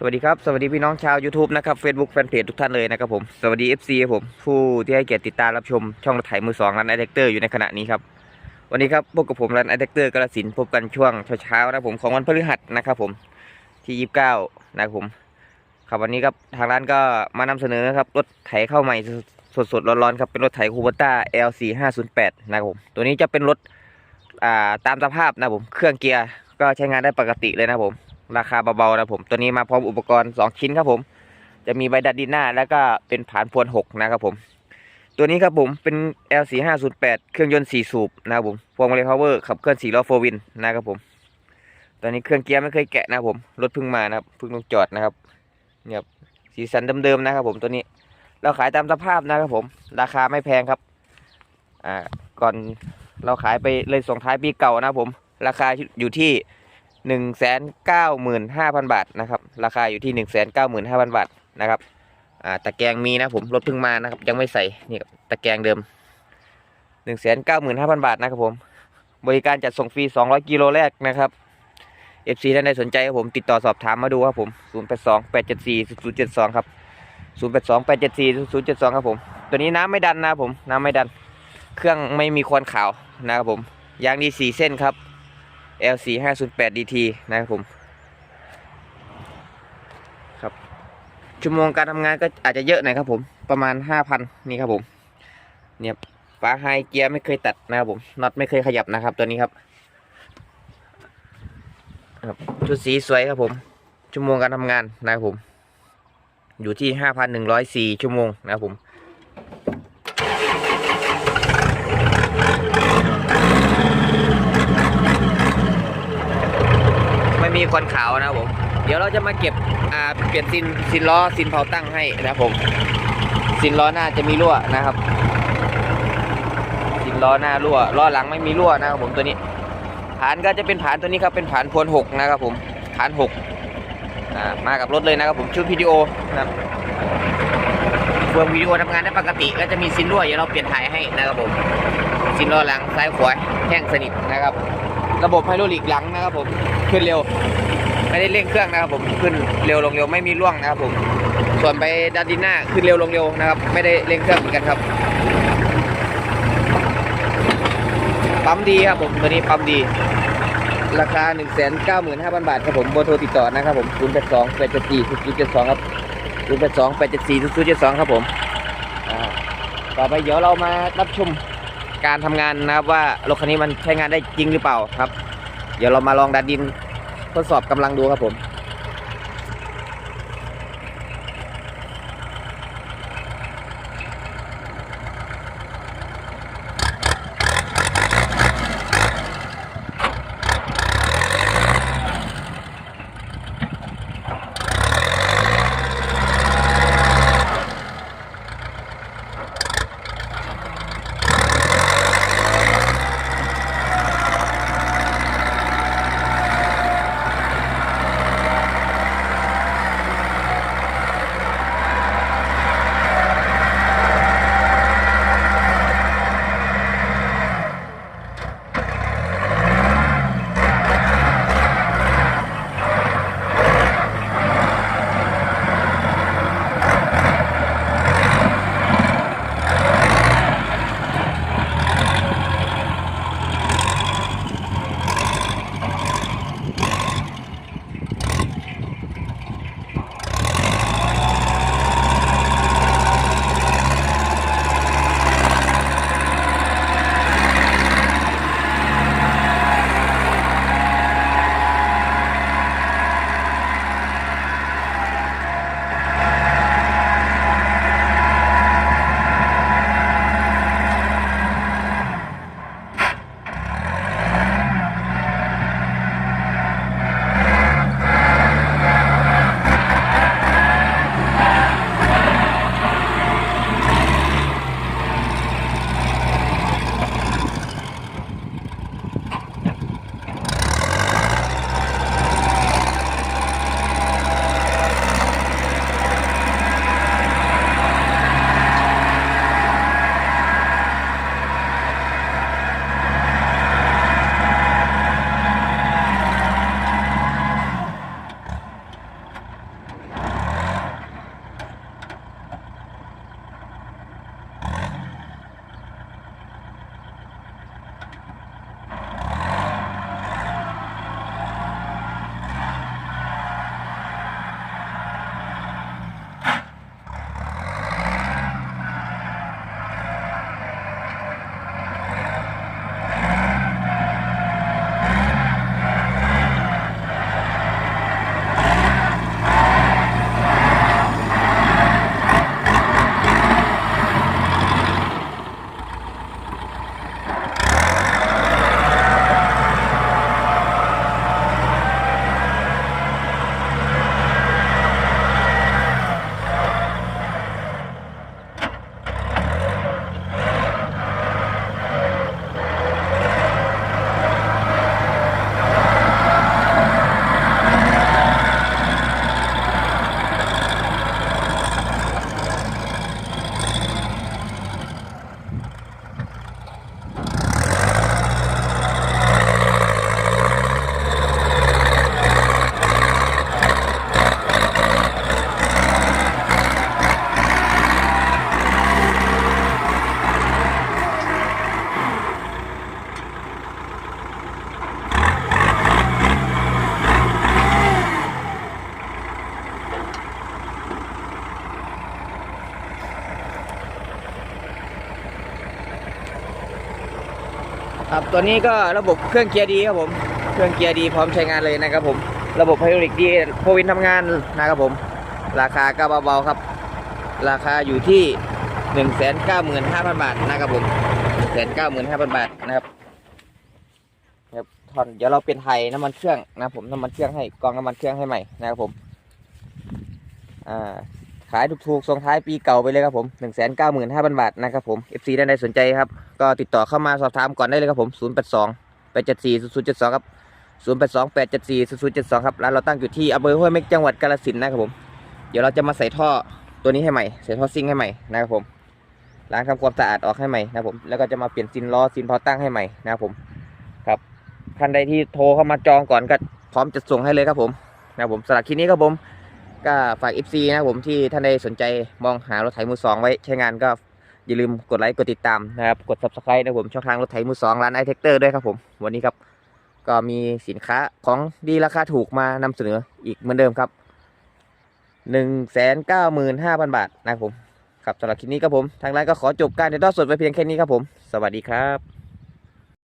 สวัสดีครับ สวัสดีพี่น้องชาว YouTube นะครับ Facebook แฟนเพจทุกท่านเลยนะครับผม สวัสดี FC ครับผมผู้ที่ให้เกียรติติดตามรับชมช่องรถไถมือสองรันไอเดกเตอร์อยู่ในขณะนี้ครับ วันนี้ครับพบกับผมรันไอเดกเตอร์กระสินพบกันช่วงเช้าๆนะผมของวันพฤหัสนะครับผมที่ 29 นะครับผมครับวันนี้ครับทางร้านก็มานำเสนอครับรถไถเข้าใหม่สดๆร้อนๆครับเป็นรถไถคูเบต้า LC 508 นะครับผมตัวนี้จะเป็นรถอ่าตามสภาพนะครับผมเครื่องเกียร์ก็ใช้งานได้ปกติเลยนะครับผม ราคาเบาๆนะผม ตัวนี้มาพร้อมอุปกรณ์2ชิ้นครับผม จะมีใบดัดดินหน้า แล้วก็เป็นผานพวน6นะครับผม ตัวนี้ครับผมเป็น L 4 5 0 8 เครื่องยนต์4สูบนะครับผมพวงมาลัยพาวเวอร์ขับเคลื่อน4ล้อโฟวินนะครับผมตอนนี้เครื่องเกียร์ไม่เคยแกะนะผมรถเพิ่งมานะครับเพิ่งลงจอดนะครับเนี่ยครับสีสันเดิมๆนะครับผมตัวนี้ เราขายตามสภาพนะครับผม ราคาไม่แพงครับอ่าก่อนเราขายไปเลยส่งท้ายปีเก่านะครับผม ราคาอยู่ที่ หนึ่งแสนเก้าหมื่นห้าพันบาทนะครับ ราคาอยู่ที่หนึ่งแสนเก้าหมื่นห้าพันบาทนะครับอ่าตะแกรงมีนะผมรถเพิ่งมานะครับ ยังไม่ใส่นี่ตะแกรงเดิมหนึ่งแสนเก้าหมื่นห้าพันบาทนะครับผมบริการจัดส่งฟรีสองร้อยกิโลแรกนะครับเอฟซีท่านใดสนใจครับผมติดต่อสอบถามมาดูครับผมศูนย์แปดสองแปดเจ็ดสี่ศูนย์เจ็ดสองครับศูนย์แปดสองแปดเจ็ดสี่ศูนย์เจ็ดสองครับผม ตัวนี้น้ำไม่ดันนะครับผมน้ำไม่ดัน เครื่องไม่มีควันขาวนะครับผมยางดีสี่เส้นครับ LC 508 DT นะครับผมครับชั่วโมงการทำงานก็อาจจะเยอะหน่อยครับผมประมาณ 5,000 นี่ครับผมเนี่ยฝาไฮเกียร์ไม่เคยตัดนะครับผมน็อตไม่เคยขยับนะครับตัวนี้ครับครับชุดสีสวยครับผม ชั่วโมงการทำงานนะครับผม อยู่ที่ 5,104 ชั่วโมงนะครับผม ไม่มีควันขาวนะครับผม เดี๋ยวเราจะมาเก็บอ่าเปลี่ยนซินซินล้อซินเผาตั้งให้นะครับผมซินล้อหน้าจะมีรั่วนะครับซินล้อหน้ารั่วล้อหลังไม่มีรั่วนะครับผมตัวนี้ฐานก็จะเป็นฐานตัวนี้ครับเป็นฐานพวนหกนะครับผมฐานหกมากับรถเลยนะครับผมชุดวิดีโอนะครับเฟืองวิดีโอทำงานได้ปกติก็จะมีซินรั่วเดี๋ยวเราเปลี่ยนถ่ายให้นะครับผมซินล้อหลังซ้ายขวาแห้งสนิทนะครับ ระบบไฮดรอลิกหลังนะครับผมขึ้นเร็ว ไม่ได้เร่งเครื่องนะครับผมขึ้นเร็วลงเร็วไม่มีร่วงนะครับผมส่วนไปดันดินหน้าขึ้นเร็วลงเร็วนะครับไม่ได้เร่งเครื่องเหมือนกันครับปั๊มดีครับผมตัวนี้ปั๊มดีราคา 1 9 5 0 0 0 บาทครับผมเบอร์โทรติดต่อนะครับผม 0 8 2 8 7 4 0 7 2 ครับ 0 8 2 8 7 4 0 7 2 ครับผม ต่อไปเดี๋ยวเรามารับชม การทำงานนะครับว่ารถคันนี้มันใช้งานได้จริงหรือเปล่าครับ เดี๋ยวเรามาลองดัดดินทดสอบกำลังดูครับผม ครับตัวนี้ก็ระบบเครื่องเกียร์ดีครับผมเครื่องเกียร์ดีพร้อมใช้งานเลยนะครับผม ระบบไฮดรอลิกดีโฟวินทำงานนะครับผม ราคาก็เบาๆครับ ราคาอยู่ที่ 195,000 บาทนะครับผม195,000 บาทนะครับครับทอนเดี๋ยวเราเป็นไทยน้ำมันเครื่องนะครับผมน้ำมันเครื่องให้กองน้ำมันเครื่องให้ใหม่นะครับผมอ่า ขายถูกๆส่งท้ายปีเก่าไปเลยครับผม 195,000 บาทนะครับผม FC ท่านใดสนใจครับ ก็ติดต่อเข้ามาสอบถามก่อนได้เลยครับผม 082 874 0072 ครับ 082 874 0072 ครับ ร้านเราตั้งอยู่ที่อำเภอห้วยเม็กจังหวัดกาฬสินธุ์นะครับผม เดี๋ยวเราจะมาใส่ท่อตัวนี้ให้ใหม่ ใส่ท่อซิ่งให้ใหม่นะครับผม ล้างทำความสะอาดออกให้ใหม่นะครับผม แล้วก็จะมาเปลี่ยนซินล้อซินพอตั้งให้ใหม่นะครับผม ครับท่านใดที่โทรเข้ามาจองก่อนก็พร้อมจะส่งให้เลยครับผมนะครับผมสำหรับคลิปนี้ครับผม ก็ฝาก FC นะครับผมที่ท่านใดสนใจมองหารถไถมือสองไว้ใช้งานก็อย่าลืมกดไลค์กดติดตามนะครับ กด subscribe นะครับผมช่องทางรถไถมือสองร้านไอเทคเตอร์ด้วยครับผม วันนี้ครับ ก็มีสินค้าของดีราคาถูกมานำเสนออีกเหมือนเดิมครับหนึ่งแสนเก้าหมื่นห้าพันบาทนะครับผมครับสำหรับคลิปนี้ครับผม ทางร้านก็ขอจบการถ่ายทอดสดไปเพียงแค่นี้ครับผม สวัสดีครับ